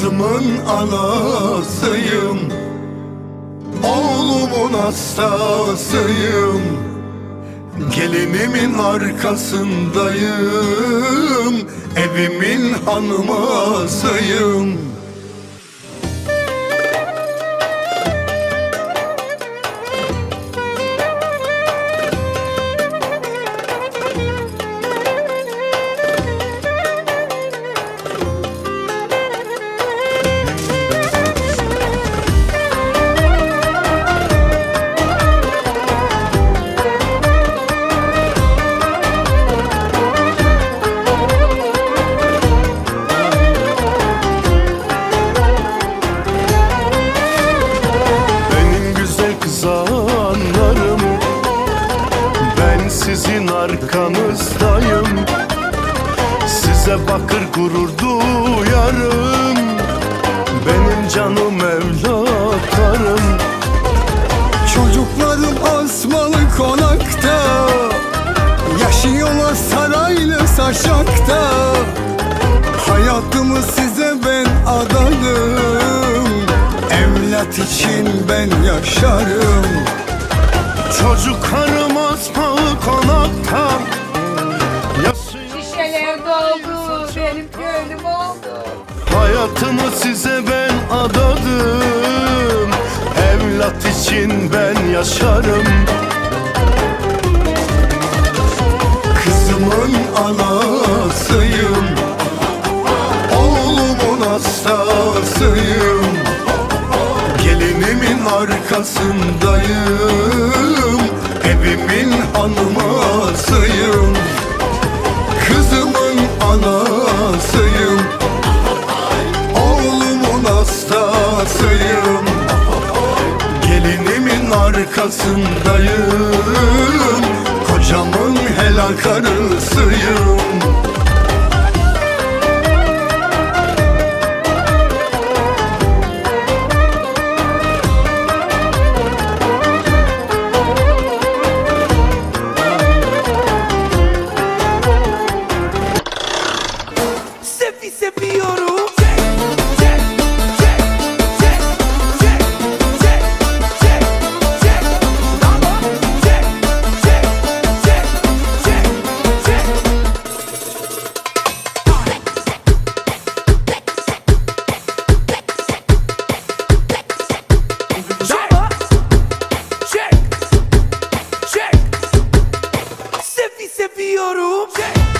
Kızımın anasıyım. Oğlumun hastasıyım. Gelinimin arkasındayım. Evimin hanımasıyım arkanızdayım. Size bakır gurur duyarım. Benim canım evlatlarım. Çocuklarım asmalı konakta. Yaşıyorlar saraylı saçakta. Hayatımı size ben adadım Evlat için ben yaşarım. Çocuklarım asmalı Hayatımı size ben adadım. Evlat için ben yaşarım. Kızımın anasıyım. Oğlumun hastasıyım Gelinimin arkasındayım. Evimin hanımasıyım arkasındayım. Kocamın helal karısıyım Seviyorum Çek